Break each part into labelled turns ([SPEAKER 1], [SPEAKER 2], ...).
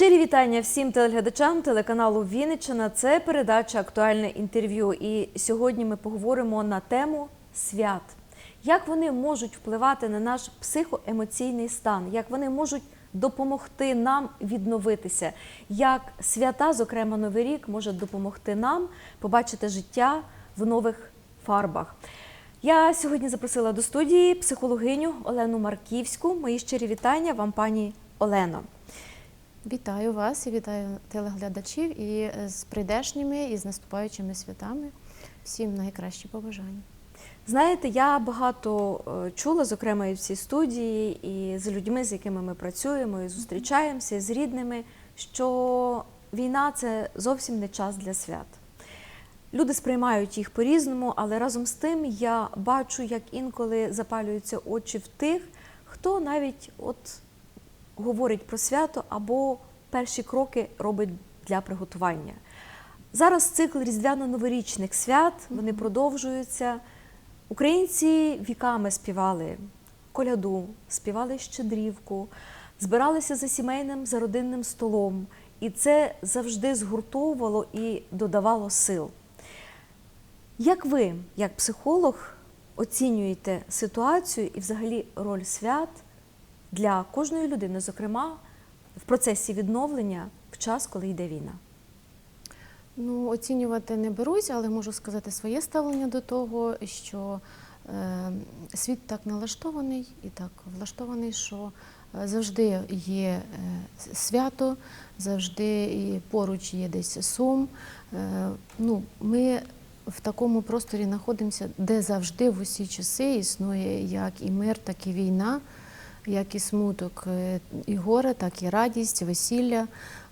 [SPEAKER 1] Щирі вітання всім телеглядачам телеканалу Вінниччина. Це передача Актуальне інтерв'ю. І сьогодні ми поговоримо на тему свят. Як вони можуть впливати на наш психоемоційний стан, як вони можуть допомогти нам відновитися, як свята, зокрема Новий рік, може допомогти нам побачити життя в нових фарбах. Я сьогодні запросила до студії психологиню Олену Марківську. Мої щирі вітання вам, пані Олено.
[SPEAKER 2] Вітаю вас і вітаю телеглядачів і е, з прийдешніми, і з наступаючими святами. Всім найкращі побажання.
[SPEAKER 1] Знаєте, я багато е, чула, зокрема і в цій студії, і з людьми, з якими ми працюємо і зустрічаємося, і з рідними, що війна це зовсім не час для свят. Люди сприймають їх по-різному, але разом з тим я бачу, як інколи запалюються очі в тих, хто навіть от говорить про свято або перші кроки робить для приготування. Зараз цикл різдвяно-новорічних свят вони продовжуються. Українці віками співали коляду, співали щедрівку, збиралися за сімейним, за родинним столом, і це завжди згуртовувало і додавало сил. Як ви, як психолог, оцінюєте ситуацію і взагалі роль свят для кожної людини, зокрема в процесі відновлення в час, коли йде війна?
[SPEAKER 2] Ну, оцінювати не берусь, але можу сказати своє ставлення до того, що е, світ так налаштований і так влаштований, що е, завжди є е, свято, завжди і поруч є десь сум. Е, ну, ми в такому просторі знаходимося, де завжди в усі часи існує як і мир, так і війна, як і смуток, е, і горе, так і радість, весілля.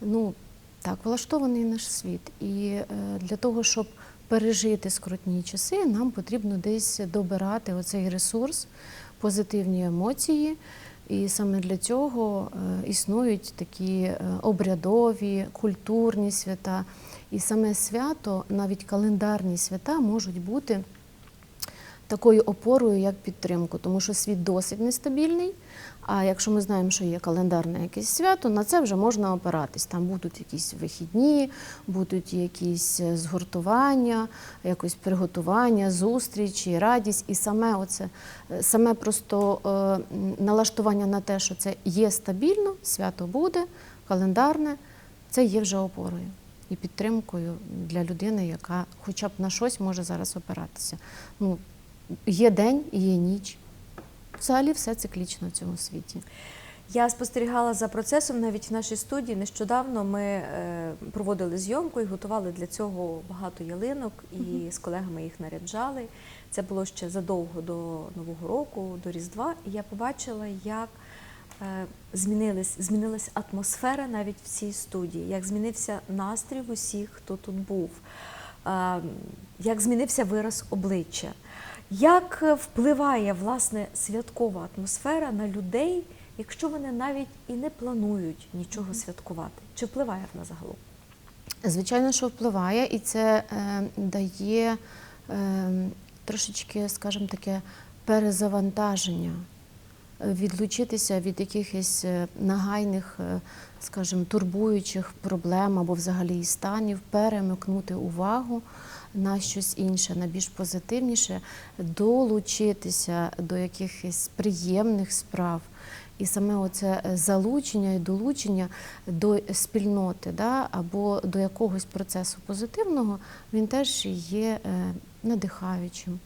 [SPEAKER 2] Ну, так, влаштований наш світ. І е, для того, щоб пережити скрутні часи, нам потрібно десь добирати оцей ресурс, позитивні емоції. І саме для цього е, існують такі обрядові, культурні свята. І саме свято, навіть календарні свята, можуть бути такою опорою, як підтримку, тому що світ досить нестабільний. А якщо ми знаємо, що є календарне якесь свято, на це вже можна опиратись. Там будуть якісь вихідні, будуть якісь е, згуртування, якось приготування, зустрічі, радість. І саме оце, е, саме просто е, налаштування на те, що це є стабільно, свято буде, календарне, це є вже опорою і підтримкою для людини, яка хоча б на щось може зараз опиратися. Ну, є день і є ніч. Взагалі все циклічно в цьому світі.
[SPEAKER 1] Я спостерігала за процесом навіть в нашій студії. Нещодавно ми е, проводили зйомку і готували для цього багато ялинок, і з колегами їх наряджали. Це було ще задовго до Нового року, до Різдва. І я побачила, як е, змінилась, змінилась атмосфера навіть в цій студії, як змінився настрій усіх, хто тут був, е, як змінився вираз обличчя. Як е, впливає власне святкова атмосфера на людей, якщо вони навіть і не планують нічого святкувати? Чи впливає вона загалом?
[SPEAKER 2] Звичайно, що впливає, і це е, дає е, трошечки, скажімо таке, перезавантаження, відлучитися від якихось е, нагайних, е, скажімо, турбуючих проблем або взагалі станів, перемикнути увагу на щось інше, на більш позитивніше, долучитися до якихось приємних справ. І саме оце е, залучення і долучення до спільноти да, або до якогось процесу позитивного, він теж є надихаючим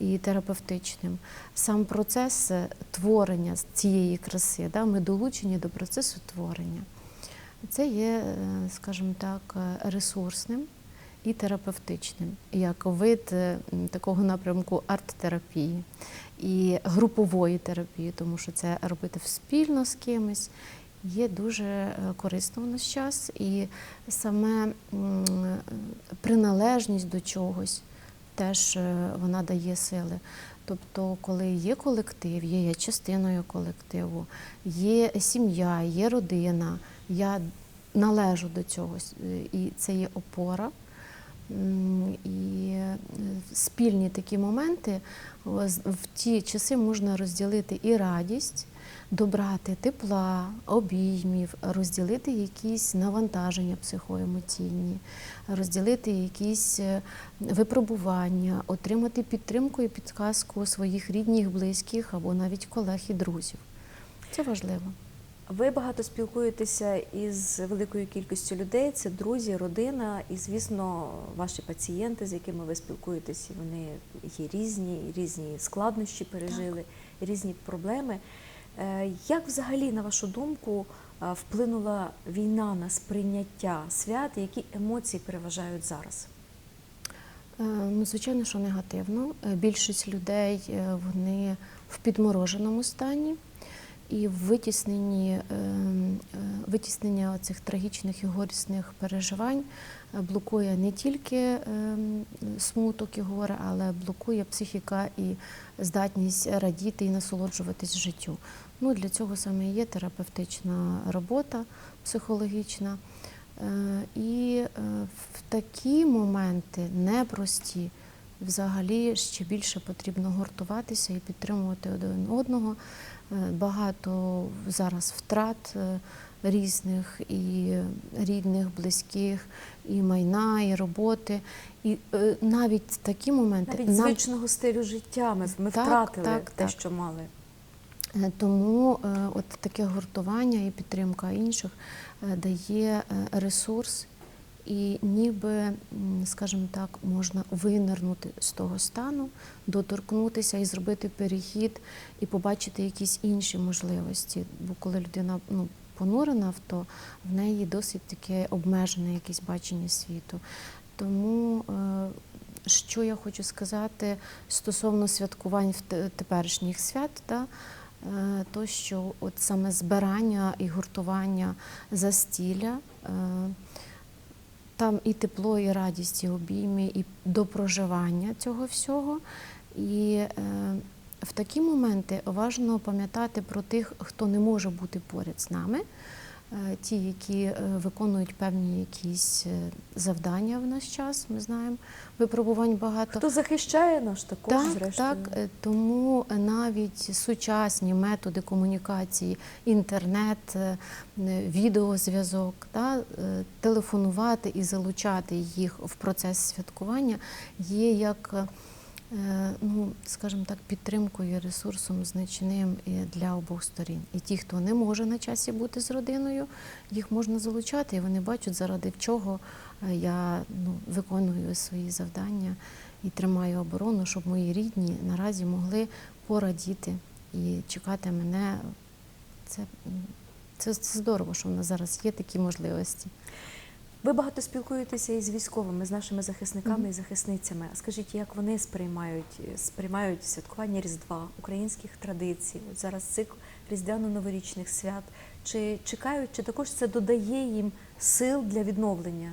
[SPEAKER 2] і терапевтичним. Сам процес е, творення цієї краси, да, ми долучені до процесу творення. Це є, е, скажімо так, е, ресурсним і терапевтичним, як вид такого напрямку арт-терапії і групової терапії, тому що це робити спільно з кимось є дуже корисно в наш час, і саме приналежність до чогось теж е, вона дає сили. Тобто, коли є колектив, є я частиною колективу, є сім'я, є родина, я належу до цього, е, і це є опора. І е, спільні такі моменти в ті часи можна розділити і радість, добрати тепла, обіймів, розділити якісь навантаження психоемоційні, розділити якісь е, випробування, отримати підтримку і підказку своїх рідних, близьких або навіть колег і друзів. Це важливо.
[SPEAKER 1] Ви багато спілкуєтеся із великою кількістю людей, це друзі, родина, і, звісно, ваші пацієнти, з якими ви спілкуєтесь, вони є різні, різні складнощі пережили, і різні проблеми. Е, Як взагалі, на вашу думку, е, вплинула війна на сприйняття свят, які емоції переважають зараз?
[SPEAKER 2] Е, Ну, звичайно, що негативно. Більшість людей вони в підмороженому стані і в витісненні витіснення цих трагічних і горісних переживань блокує не тільки смуток і горе, але блокує психіка і здатність радіти і насолоджуватись життю. Ну, для цього саме є терапевтична робота психологічна. Е, І е, в такі моменти непрості, взагалі ще більше потрібно гуртуватися і підтримувати один одного. Е, Багато зараз втрат різних і рідних, близьких, і майна, і роботи. І навіть такі моменти
[SPEAKER 1] Навіть звичного стилю життя ми, ми
[SPEAKER 2] Так,
[SPEAKER 1] втратили
[SPEAKER 2] так,
[SPEAKER 1] те,
[SPEAKER 2] так.
[SPEAKER 1] що мали.
[SPEAKER 2] Е, Тому е, от таке гуртування і підтримка інших е, дає ресурс, і ніби, скажімо так, можна винирнути з того стану, доторкнутися і зробити перехід, і побачити якісь інші можливості. Бо коли людина ну, понурена то, в неї досить таке обмежене якесь бачення світу. Тому що я хочу сказати стосовно святкувань в теперішніх свят, да, то що от саме збирання і гуртування застілля, е, там і тепло, і радість, і обійми, і допроживання цього всього. І е, в такі моменти важливо пам'ятати про тих, хто не може бути поряд з нами, е, ті, які е, виконують певні якісь е, завдання в наш час. Ми знаємо, випробувань багато.
[SPEAKER 1] Хто захищає нас також,
[SPEAKER 2] Так,
[SPEAKER 1] зрештою?
[SPEAKER 2] так, е, тому навіть сучасні методи комунікації, інтернет, е, е, відеозв'язок, та, е, телефонувати і залучати їх в процес святкування є як, е, ну, скажімо так, підтримкою ресурсом значним для обох сторін. І ті, хто не може на часі бути з родиною, їх можна залучати, і вони бачать, заради чого е, я ну, виконую свої завдання і тримаю оборону, щоб мої рідні наразі могли порадіти і чекати мене. Це, це, це здорово, що в нас зараз є такі можливості.
[SPEAKER 1] Ви багато спілкуєтеся із військовими, з нашими захисниками
[SPEAKER 2] Мгм.
[SPEAKER 1] і захисницями. А Скажіть, як вони сприймають, сприймають святкування Різдва, українських традицій? От зараз цикл різдвяно-новорічних свят. Чи чекають, чи також це додає їм сил для відновлення?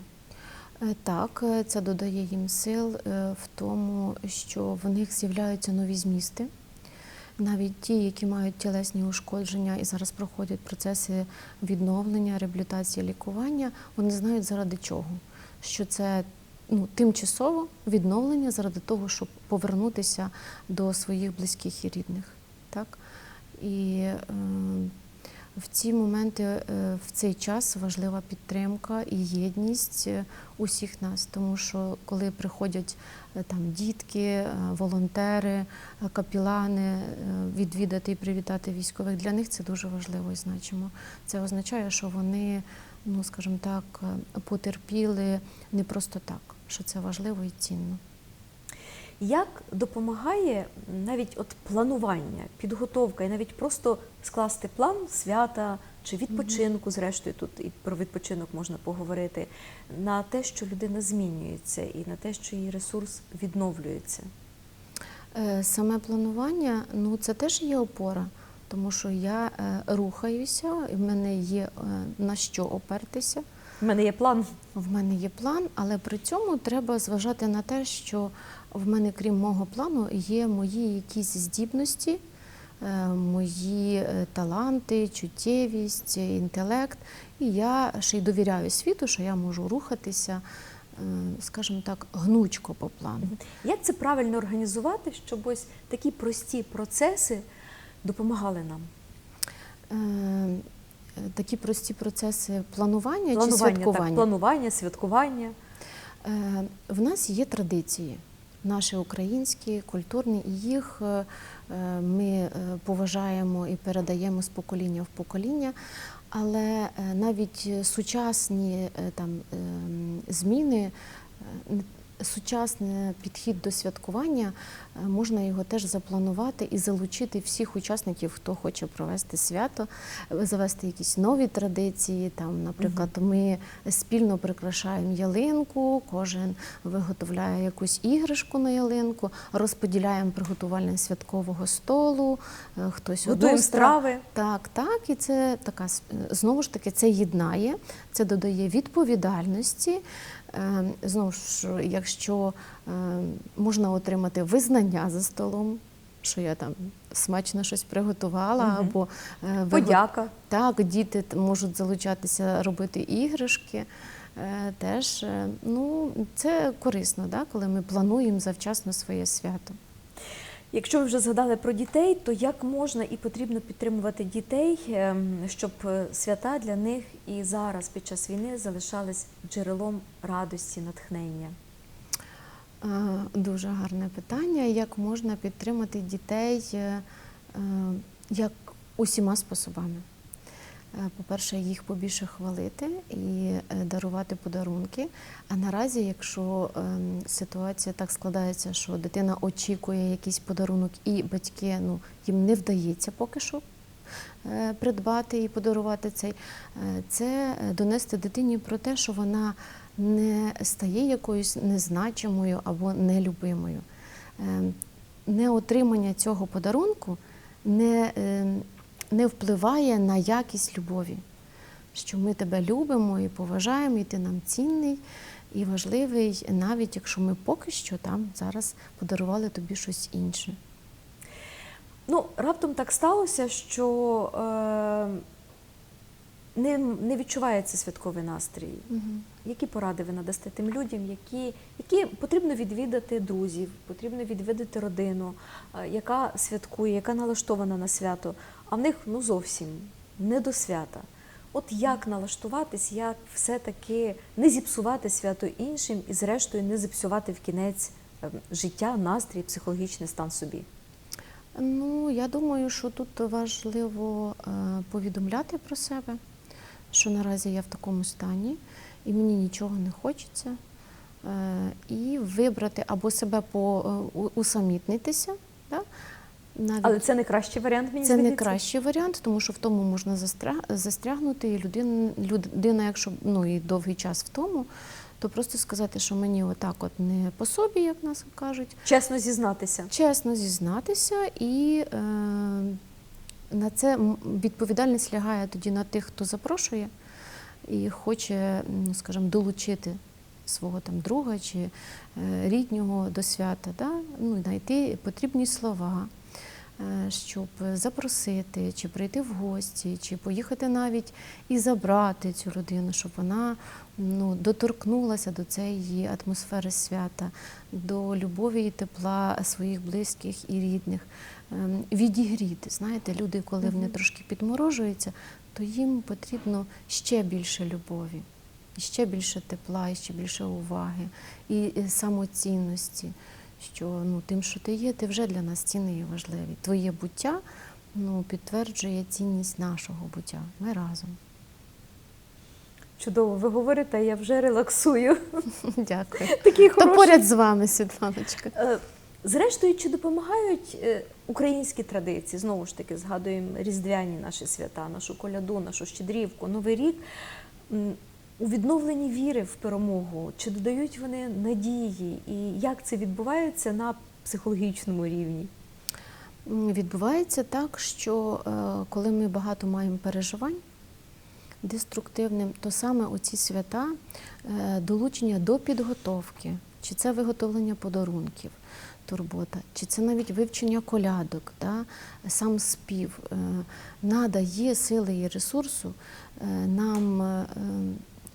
[SPEAKER 2] Е, Так, е, це додає їм сил е, в тому, що в них з'являються нові змісти. Навіть ті, які мають тілесні ушкодження і зараз проходять процеси відновлення, реабілітації, лікування, вони знають заради чого. Що це ну, тимчасово відновлення заради того, щоб повернутися до своїх близьких і рідних. Так? І е, в ці моменти, е, в цей час важлива підтримка і єдність е, усіх нас, тому що коли приходять е, там дітки, волонтери, капілани відвідати і привітати військових, для них це дуже важливо і значимо. Це означає, що вони, ну скажімо так, потерпіли не просто так, що це важливо і цінно.
[SPEAKER 1] Як допомагає навіть от планування, підготовка і навіть просто скласти план свята чи відпочинку, зрештою тут і про відпочинок можна поговорити, на те, що людина змінюється, і на те, що її ресурс відновлюється?
[SPEAKER 2] Е, Саме планування, ну це теж є опора, тому що я е, рухаюся, і в мене є е, на що опертися.
[SPEAKER 1] У мене є план.
[SPEAKER 2] В мене є план, але при цьому треба зважати на те, що в мене, крім мого плану, є мої якісь здібності, е, мої е, таланти, чуттєвість, інтелект. І я ще й довіряю світу, що я можу рухатися, е, скажімо так, гнучко по плану.
[SPEAKER 1] Як це правильно організувати, щоб ось такі прості процеси допомагали нам?
[SPEAKER 2] Такі прості процеси планування, чи святкування.
[SPEAKER 1] так, планування, святкування.
[SPEAKER 2] Е, В нас є традиції, наші українські, культурні, і їх е, е, ми поважаємо і передаємо з покоління в покоління. Але навіть сучасні там ем, зміни, сучасний підхід до святкування е, можна його теж запланувати і залучити всіх учасників, хто хоче провести свято, е, завести якісь нові традиції. Там, наприклад, ми спільно прикрашаємо ялинку, кожен виготовляє якусь іграшку на ялинку, розподіляємо приготування святкового столу, е, хтось
[SPEAKER 1] Готуємо страви.
[SPEAKER 2] Так, так, і це така знову ж таки це єднає, це додає відповідальності. Е, Знову ж, якщо е, можна отримати визнання за столом, що я там смачно щось приготувала,
[SPEAKER 1] Мгм.
[SPEAKER 2] або е,
[SPEAKER 1] Подяка.
[SPEAKER 2] так, діти можуть залучатися робити іграшки. Е, Теж е, ну це корисно, да, коли ми плануємо завчасно своє свято.
[SPEAKER 1] Якщо ви вже згадали про дітей, то як можна і потрібно підтримувати дітей, ем, щоб е, свята для них і зараз під час війни залишались джерелом радості, натхнення?
[SPEAKER 2] Е, Дуже гарне питання. Як можна підтримати дітей е, як усіма способами? Е, По-перше, їх побільше хвалити і е, дарувати подарунки. А наразі, якщо ем, ситуація так складається, що дитина очікує якийсь подарунок, і батьки ну, їм не вдається поки що е, придбати і подарувати цей, це донести дитині про те, що вона не стає якоюсь незначимою або нелюбимою. Е, Неотримання цього подарунку не, е, не впливає на якість любові, що ми тебе любимо і поважаємо, і ти нам цінний і важливий, навіть якщо ми поки що там зараз подарували тобі щось інше.
[SPEAKER 1] Ну, раптом так сталося, що е, не, не відчувається святковий настрій. Які поради ви надасте тим людям, які, які потрібно відвідати друзів, потрібно відвідати родину, е, яка святкує, яка налаштована на свято, а в них ну зовсім не до свята. От як налаштуватись, як все-таки не зіпсувати свято іншим і, зрештою, не зіпсувати в кінець е, життя, настрій, психологічний стан собі.
[SPEAKER 2] Ну, я думаю, що тут важливо е, повідомляти про себе, що наразі я в такому стані, і мені нічого не хочеться. Е, І вибрати або себе по, е, усамітнитися. Да? Навіть
[SPEAKER 1] Але це не кращий варіант, мені
[SPEAKER 2] це не кращий варіант, тому що в тому можна застря- застрягнути, і людина, людина, якщо ну, і довгий час в тому, то просто сказати, що мені отак от не по собі, як нас кажуть,
[SPEAKER 1] Чесно зізнатися.
[SPEAKER 2] чесно зізнатися, і е, на це відповідальність лягає тоді на тих, хто запрошує і хоче, ну, скажімо, долучити свого там друга чи е, ріднього до свята, да? ну, знайти потрібні слова. Е, Щоб запросити, чи прийти в гості, чи поїхати навіть і забрати цю людину, щоб вона ну, доторкнулася до цієї атмосфери свята, до любові і тепла своїх близьких і рідних, Ем, відігріти. Знаєте, люди, коли вони трошки підморожуються, то їм потрібно ще більше любові, і ще більше тепла, і ще більше уваги і самоцінності. Що ну, тим, що ти є, ти вже для нас цінний і важливий. Твоє буття ну, підтверджує цінність нашого буття. Ми разом.
[SPEAKER 1] Чудово, ви говорите, я вже релаксую.
[SPEAKER 2] Дякую.
[SPEAKER 1] Такий
[SPEAKER 2] То
[SPEAKER 1] хороший.
[SPEAKER 2] поряд з вами, Світланочка.
[SPEAKER 1] Е, Зрештою, чи допомагають е, українські традиції? Знову ж таки, згадуємо різдвяні наші свята, нашу коляду, нашу щедрівку, Новий рік. У відновленні віри в перемогу, чи додають вони надії, і як це відбувається на психологічному рівні?
[SPEAKER 2] Відбувається так, що е, коли ми багато маємо переживань деструктивним, то саме оці свята е, долучення до підготовки, чи це виготовлення подарунків, турбота, чи це навіть вивчення колядок, да, сам спів, е, надає сили і ресурсу нам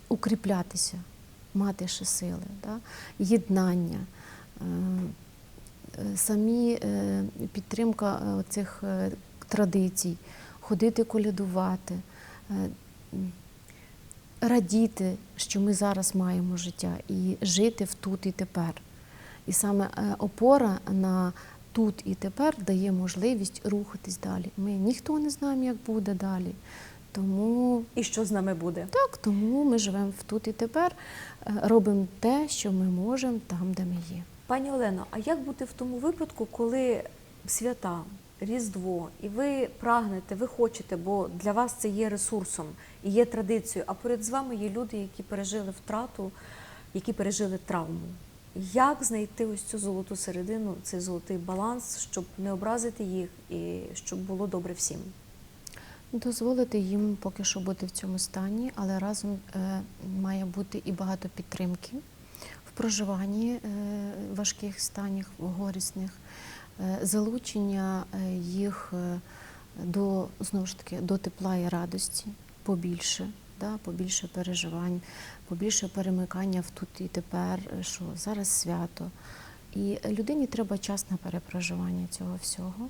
[SPEAKER 2] укріплятися, мати ще сили, да, єднання. е, е, самі е, підтримка цих традицій, ходити колядувати, радіти, що ми зараз маємо життя, і жити в тут і тепер. І саме опора на тут і тепер дає можливість рухатись далі. Ми ніхто не знаємо, як буде далі. Тому
[SPEAKER 1] І що з нами буде?
[SPEAKER 2] так, тому ми живемо в тут і тепер, е, робимо те, що ми можемо там, де ми є.
[SPEAKER 1] Пані Олено, а як бути в тому випадку, коли свята, Різдво, і ви прагнете, ви хочете, бо для вас це є ресурсом і є традицією, а поряд з вами є люди, які пережили втрату, які пережили травму. Як знайти ось цю золоту середину, цей золотий баланс, щоб не образити їх і щоб було добре всім?
[SPEAKER 2] Дозволити їм поки що бути в цьому стані, але разом е, має бути і багато підтримки в проживанні е, важких станів, горісних, е, залучення їх до знову ж таки до тепла і радості побільше, да, побільше переживань, побільше перемикання в тут і тепер, що зараз свято. І людині треба час на перепроживання цього всього.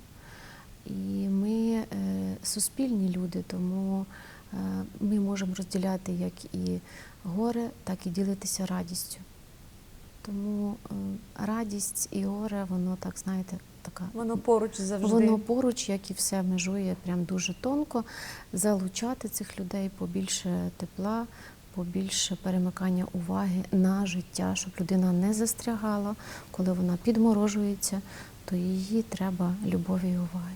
[SPEAKER 2] І ми е, суспільні люди, тому е, ми можемо розділяти як і горе, так і ділитися радістю. Тому е, радість і горе, воно так, знаєте, така.
[SPEAKER 1] Воно поруч завжди.
[SPEAKER 2] Воно поруч, як і все, межує прям дуже тонко. Залучати цих людей побільше тепла, побільше перемикання уваги на життя, щоб людина не застрягала, коли вона підморожується, то її треба любові і уваги.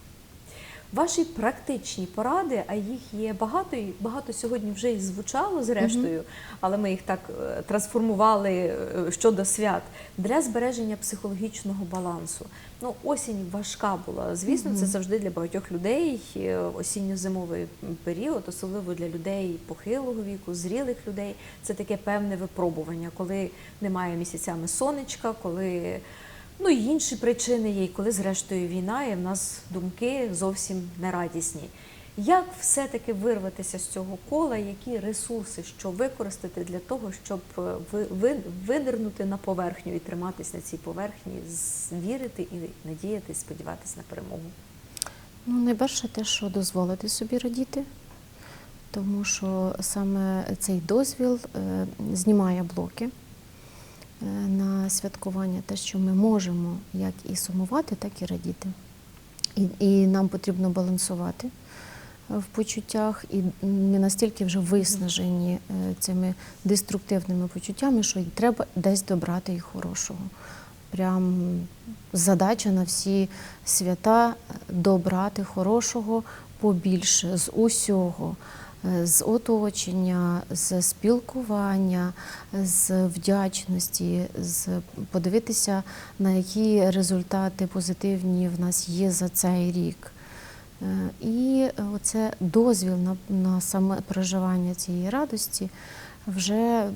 [SPEAKER 1] Ваші практичні поради, а їх є багато, і багато сьогодні вже і звучало зрештою, але ми їх так е, трансформували е, щодо свят для збереження психологічного балансу. Ну, осінь важка була. Звісно, це завжди для багатьох людей е, осінньо-зимовий період, особливо для людей похилого віку, зрілих людей. Це таке певне випробування, коли немає місяцями сонечка, коли Ну і інші причини є, коли зрештою війна, і в нас думки зовсім нерадісні. Як все-таки вирватися з цього кола, які ресурси, що використати для того, щоб е, ви- ви- винирнути на поверхню і триматись на цій поверхні, вірити і надіятись, сподіватись на перемогу?
[SPEAKER 2] Ну, найперше те, що дозволити собі радіти, тому що саме цей дозвіл е, знімає блоки на святкування, те, що ми можемо як і сумувати, так і радіти. І, і нам потрібно балансувати е, в почуттях, і ми настільки вже виснажені е, цими деструктивними почуттями, що треба десь добрати і хорошого. Прям задача на всі свята е, добрати хорошого побільше з усього, е, з оточення, з спілкування, з вдячності, з подивитися, на які результати позитивні в нас є за цей рік. Е, І оце дозвіл на, на саме проживання цієї радості вже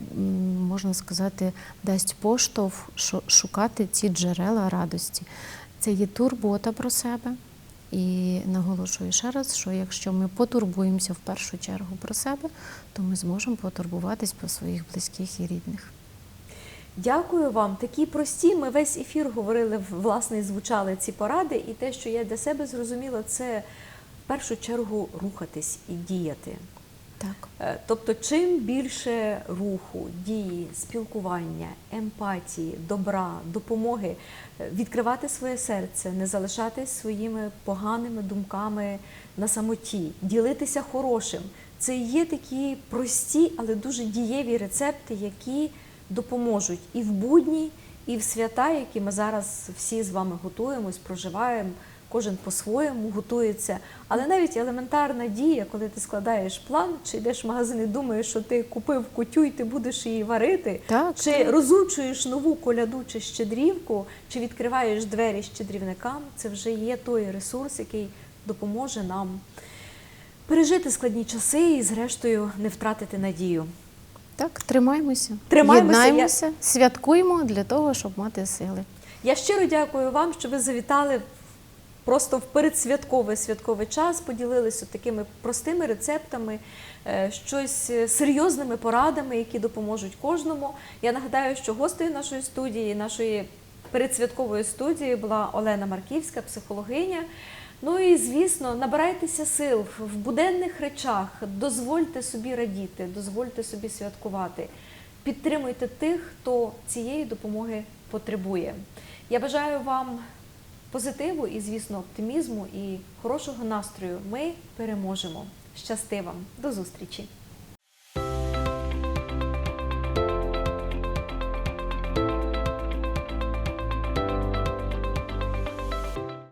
[SPEAKER 2] можна сказати дасть поштовх шукати ці джерела радості. Це є турбота про себе. І наголошую ще раз, що якщо ми потурбуємося в першу чергу про себе, то ми зможемо потурбуватись про своїх близьких і рідних.
[SPEAKER 1] Дякую вам. Такі прості. Ми весь ефір говорили, власне, звучали ці поради. І те, що я для себе зрозуміла, це в першу чергу рухатись і діяти.
[SPEAKER 2] Так.
[SPEAKER 1] Е, Тобто, чим більше руху, дії, спілкування, емпатії, добра, допомоги, е, відкривати своє серце, не залишатись своїми поганими думками на самоті, ділитися хорошим. Це є такі прості, але дуже дієві рецепти, які допоможуть і в будні, і в свята, які ми зараз всі з вами готуємось, проживаємо. Кожен по-своєму готується, але навіть елементарна дія, коли ти складаєш план, чи йдеш в магазин і думаєш, що ти купив кутю і ти будеш її варити,
[SPEAKER 2] Так,
[SPEAKER 1] чи
[SPEAKER 2] так.
[SPEAKER 1] розучуєш нову коляду чи щедрівку, чи відкриваєш двері щедрівникам, це вже є той ресурс, який допоможе нам пережити складні часи і, зрештою, не втратити надію.
[SPEAKER 2] Так, тримаємося,
[SPEAKER 1] Тримаємося, я-
[SPEAKER 2] святкуємо для того, щоб мати сили.
[SPEAKER 1] Я щиро дякую вам, що ви завітали просто в передсвятковий святковий час, поділилися такими простими рецептами, е, щось е, серйозними порадами, які допоможуть кожному. Я нагадаю, що гостею нашої студії, нашої передсвяткової студії була Олена Марківська, психологиня. Ну і звісно, набирайтеся сил в буденних речах, дозвольте собі радіти, дозвольте собі святкувати. Підтримуйте тих, хто цієї допомоги потребує. Я бажаю вам позитиву і, звісно, оптимізму і хорошого настрою. Ми переможемо. Щасти вам! До зустрічі!